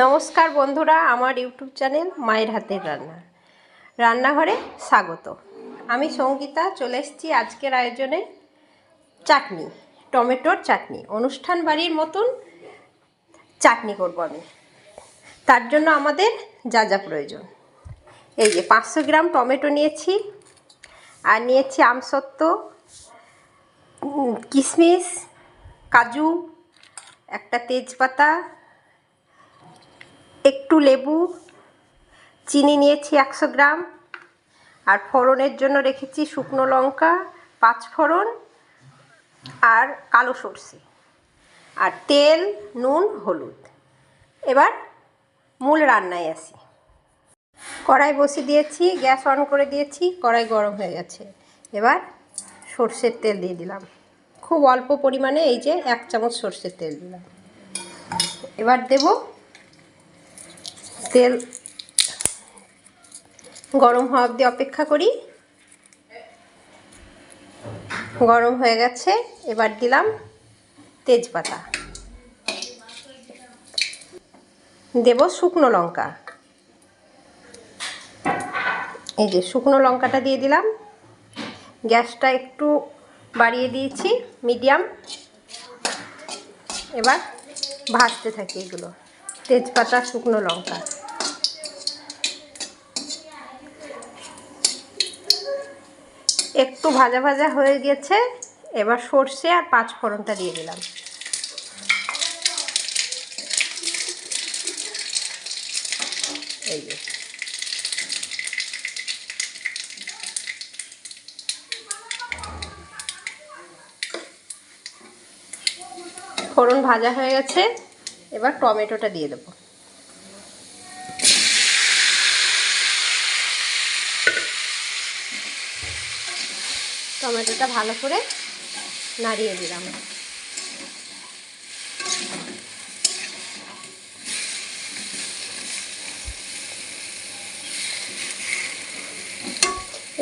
নমস্কার বন্ধুরা, আমার ইউটিউব চ্যানেল মায়ের হাতের রান্না। রান্নাঘরে স্বাগত। আমি সঙ্গীতা, চলে এসেছি আজকের আয়োজনে চাটনি, টমেটোর চাটনি। অনুষ্ঠান বাড়ির মতন চাটনি করব আমি। তার জন্য আমাদের যা যা প্রয়োজন। এই যে পাঁচশো গ্রাম টমেটো নিয়েছি, আর নিয়েছি আমসত্ত্ব কিশমিশ, কাজু, একটা তেজপাতা একটু লেবু, চিনি নিয়েছি একশো গ্রাম, আর ফোড়নের জন্য রেখেছি শুকনো লঙ্কা, পাঁচ ফোড়ন আর কালো সর্ষে। আর তেল, নুন, হলুদ। এবার মূল রান্নায় আসি। কড়াই বসিয়ে দিয়েছি, গ্যাস অন করে দিয়েছি, কড়াই গরম হয়ে গেছে। এবার সর্ষের তেল দিয়ে দিলাম। খুব অল্প পরিমাণে এই যে এক চামচ সর্ষের তেল দিলাম। এবার দেবো তেল গরম হওয়া অবধি অপেক্ষা করি। গরম হয়ে গেছে, এবার দিলাম তেজপাতা। দেব শুকনো লঙ্কা। এই যে শুকনো লঙ্কাটা দিয়ে দিলাম। গ্যাসটা একটু বাড়িয়ে দিয়েছি, মিডিয়াম। এবার ভাজতে থাকি এগুলো, তেজপাতা, শুকনো লঙ্কা। একটু ভাজা ভাজা হয়ে গেছে। এবার সর্ষে আর পাঁচ ফোড়নটা দিয়ে দিলাম। ফোড়ন ভাজা হয়ে গেছে। এবার টমেটোটা দিয়ে দেবো। টমেটোটা ভালো করে নাড়িয়ে দিলাম।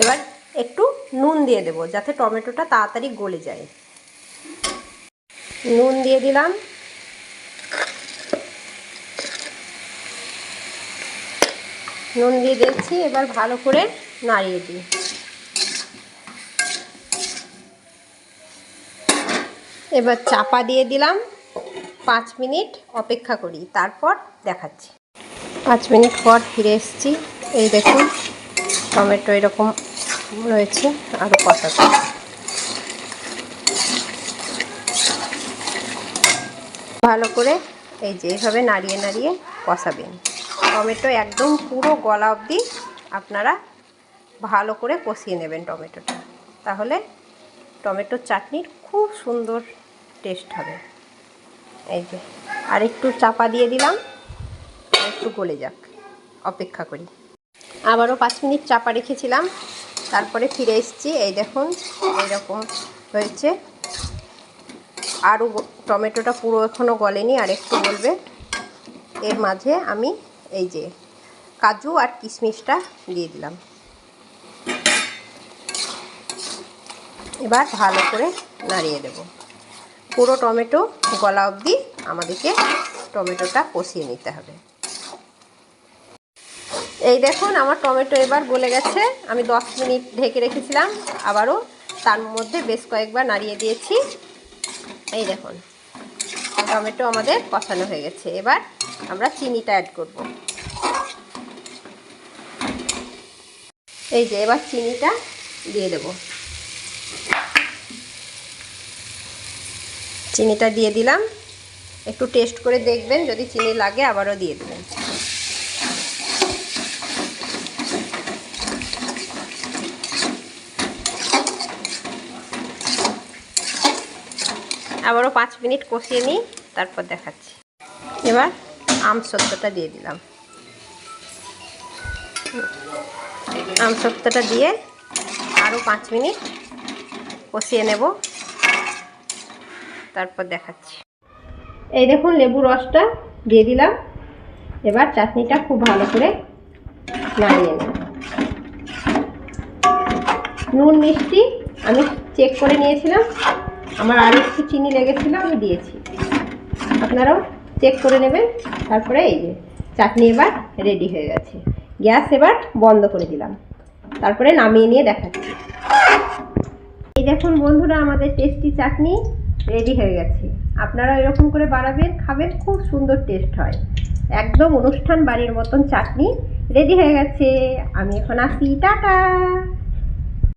এবার একটু নুন দিয়ে দেবো যাতে টমেটোটা তাড়াতাড়ি গলে যায়। নুন দিয়ে দিলাম। নুন দিয়ে দিচ্ছি, এবার ভালো করে নাড়িয়ে দিই। এবার চাপা দিয়ে দিলাম। পাঁচ মিনিট অপেক্ষা করি, তারপর দেখাচ্ছি। পাঁচ মিনিট পর ফিরে এসেছি। এই দেখুন, টমেটো এরকম রয়েছে আরও কষাতে ভালো করে এই যে এইভাবে নাড়িয়ে নাড়িয়ে কষাবেন। টমেটো একদম পুরো গলা অবধি আপনারা ভালো করে কষিয়ে নেবেন টমেটোটা। তাহলে টমেটোর চাটনির খুব সুন্দর টেস্ট হবে। এই যে, আর একটু চাপা দিয়ে দিলাম একটু গলে যাক, অপেক্ষা করি। আবারও পাঁচ মিনিট চাপা রেখেছিলাম, তারপরে ফিরে এসেছি। এই দেখুন, এইরকম হয়েছে। আরও টমেটোটা পুরো এখনও গলেনি, আর একটু গলবে। এর মাঝে আমি এই যে কাজু আর কিশমিশটা দিয়ে দিলাম। এবার ভালো করে নাড়িয়ে দেব। পুরো টমেটো গলা অবধি আমাদেরকে টমেটোটা কষিয়ে নিতে হবে। এই দেখুন, আমার টমেটো এবার গলে গেছে। আমি দশ মিনিট ঢেকে রেখেছিলাম, আবারও তার মধ্যে বেশ কয়েকবার নাড়িয়ে দিয়েছি। এই দেখুন, টমেটো আমাদের কষানো হয়ে গেছে। এবার আমরা চিনিটা অ্যাড করব। এই যে, এবার চিনিটা দিয়ে দেব। চিনিটা দিয়ে দিলাম। একটু টেস্ট করে দেখবেন, যদি চিনি লাগে আবারও দিয়ে দেবেন। আবারও পাঁচ মিনিট কষিয়ে নিই, তারপর দেখাচ্ছি। এবার আম সত্যটা দিয়ে দিলাম। আম সত্যটা দিয়ে আরও পাঁচ মিনিট কষিয়ে নেব। তারপর দেখাচ্ছি। এই দেখুন লেবু রসটা দিয়ে দিলাম। এবার চাটনিটা খুব ভালো করে নাড়িয়ে নেব নুন, মিষ্টি আমি চেক করে নিয়েছিলাম। আমার আর একটু চিনি লেগেছিলো, আমি দিয়েছি। আপনারাও চেক করে নেবেন। তারপরে এই যে চাটনি এবার রেডি হয়ে গেছে। গ্যাস এবার বন্ধ করে দিলাম। তারপরে নামিয়ে নিয়ে দেখাচ্ছি। এই দেখুন বন্ধুরা, আমাদের টেস্টি চাটনি। রেডি হয়ে গেছে। আপনারা এরকম করে বানাবেন, খাবেন, খুব সুন্দর টেস্ট হয়। একদম অনুষ্ঠান বাড়ির মতন চাটনি। রেডি হয়ে গেছে। আমি এখন আসি। টাটা!